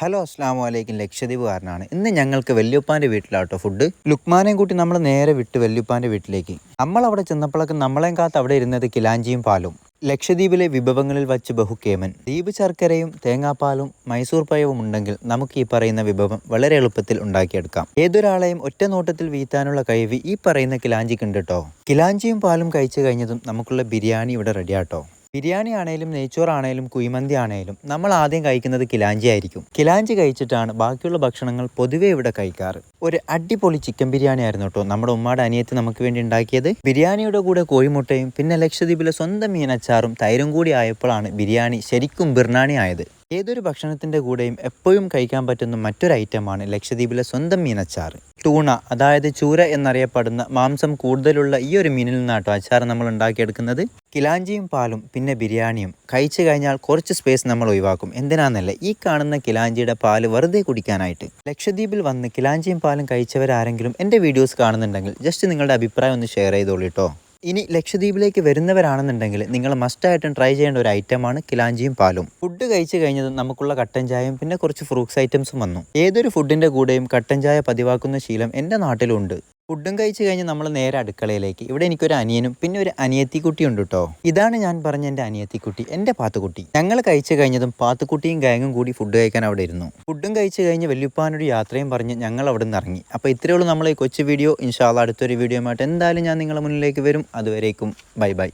Hello അസ്ലാം വലൈക്കും ലക്ഷദ്വീപ് കാരനാണ്. ഇന്ന് ഞങ്ങൾക്ക് വല്യുപ്പാന്റെ വീട്ടിലാട്ടോ ഫുഡ് ലുക്മാനെയും കൂട്ടി നമ്മൾ നേരെ വിട്ട് വല്യുപ്പാന്റെ വീട്ടിലേക്ക്. നമ്മൾ അവിടെ ചെന്നപ്പോഴൊക്കെ നമ്മളെയും കാത്ത് അവിടെ ഇരുന്നത് കിലാഞ്ചിയും പാലും. ലക്ഷദ്വീപിലെ വിഭവങ്ങളിൽ വച്ച് ബഹുക്കേമൻ. ദ്വീപ് ശർക്കരയും തേങ്ങാപ്പാലും മൈസൂർ പയവും ഉണ്ടെങ്കിൽ നമുക്ക് ഈ പറയുന്ന വിഭവം വളരെ എളുപ്പത്തിൽ ഉണ്ടാക്കിയെടുക്കാം. ഏതൊരാളെയും ഒറ്റ നോട്ടത്തിൽ വീത്താനുള്ള കഴിവ് ഈ പറയുന്ന കിലാഞ്ചിക്കുണ്ട് കേട്ടോ കിലാഞ്ചിയും പാലും കഴിച്ചു കഴിഞ്ഞതും നമുക്കുള്ള ബിരിയാണി ഇവിടെ റെഡിയാട്ടോ ബിരിയാണി ആണേലും നെയ്ച്ചോറാണേലും കുഴിമന്തി ആണെങ്കിലും നമ്മൾ ആദ്യം കഴിക്കുന്നത് കിലാഞ്ചി ആയിരിക്കും. കിലാഞ്ചി കഴിച്ചിട്ടാണ് ബാക്കിയുള്ള ഭക്ഷണങ്ങൾ പൊതുവേ ഇവിടെ കഴിക്കാറ്. ഒരു അടിപൊളി ചിക്കൻ ബിരിയാണി ആയിരുന്നു കേട്ടോ നമ്മുടെ ഉമ്മാടെ അനിയത്ത് നമുക്ക് വേണ്ടി ഉണ്ടാക്കിയത്. ബിരിയാണിയുടെ കൂടെ കോഴിമുട്ടയും പിന്നെ ലക്ഷദ്വീപിലെ സ്വന്തം മീനച്ചാറും തൈരും കൂടി ആയപ്പോഴാണ് ബിരിയാണി ശരിക്കും ബിർണാണി ആയത്. ഏതൊരു ഭക്ഷണത്തിന്റെ കൂടെയും എപ്പോഴും കഴിക്കാൻ പറ്റുന്ന മറ്റൊരു ഐറ്റമാണ് ലക്ഷദ്വീപിലെ സ്വന്തം മീനച്ചാർ ടൂണ അതായത് ചൂര എന്നറിയപ്പെടുന്ന മാംസം കൂടുതലുള്ള ഈ ഒരു മീനിൽ നിന്നാട്ടോ അച്ചാർ നമ്മൾ ഉണ്ടാക്കിയെടുക്കുന്നത്. കിലാഞ്ചിയും പാലും പിന്നെ ബിരിയാണിയും. കഴിച്ചു കഴിഞ്ഞാൽ കുറച്ച് സ്പേസ് നമ്മൾ ഒഴിവാക്കും. എന്തിനാന്നല്ല? ഈ കാണുന്ന കിലാഞ്ചിയുടെ പാൽ വെറുതെ കുടിക്കാനായിട്ട്. ലക്ഷദ്വീപിൽ വന്ന് കിലാഞ്ചിയും പാലും കഴിച്ചവരാരെങ്കിലും എന്റെ വീഡിയോസ് കാണുന്നുണ്ടെങ്കിൽ ജസ്റ്റ് നിങ്ങളുടെ അഭിപ്രായം ഒന്ന് ഷെയർ ചെയ്തോളൂ കേട്ടോ ഇനി ലക്ഷദ്വീപിലേക്ക് വരുന്നവരാണെന്നുണ്ടെങ്കിൽ നിങ്ങൾ മസ്റ്റായിട്ടും ട്രൈ ചെയ്യേണ്ട ഒരു ഐറ്റമാണ് കിലാഞ്ചിയും പാലും. ഫുഡ് കഴിച്ചു കഴിഞ്ഞത് നമുക്കുള്ള കട്ടൻ ചായയും പിന്നെ കുറച്ച് ഫ്രൂട്ട്സ് ഐറ്റംസും വന്നു. ഏതൊരു ഫുഡിന്റെ കൂടെയും കട്ടൻ ചായ പതിവാക്കുന്ന ശീലം എന്റെ നാട്ടിലുണ്ട്. ഫുഡും കഴിച്ചു കഴിഞ്ഞ് നമ്മൾ നേരെ അടുക്കളയിലേക്ക്. ഇവിടെ എനിക്കൊരു അനിയനും പിന്നെ ഒരു അനിയത്തിക്കുട്ടി ഉണ്ട് കേട്ടോ ഇതാണ് ഞാൻ പറഞ്ഞ എന്റെ അനിയത്തിക്കുട്ടി എന്റെ പാത്തുക്കുട്ടി. ഞങ്ങൾ കഴിച്ചു കഴിഞ്ഞതും പാത്തുക്കുട്ടിയും ഗാങ്ങും കൂടി ഫുഡ് കഴിക്കാൻ അവിടെ ഇരുന്നു. ഫുഡും കഴിച്ചു കഴിഞ്ഞ് വല്യുപ്പാനൊരു യാത്രയും പറഞ്ഞ് ഞങ്ങൾ അവിടെ നിന്ന് ഇറങ്ങി. അപ്പോൾ ഇത്രയേ ഉള്ളൂ നമ്മളെ കൊച്ചു വീഡിയോ. ഇൻഷാല്ല അടുത്തൊരു വീഡിയോ ആയിട്ട് എന്തായാലും ഞാൻ നിങ്ങളുടെ മുന്നിലേക്ക് വരും. അതുവരേക്കും ബൈ ബൈ.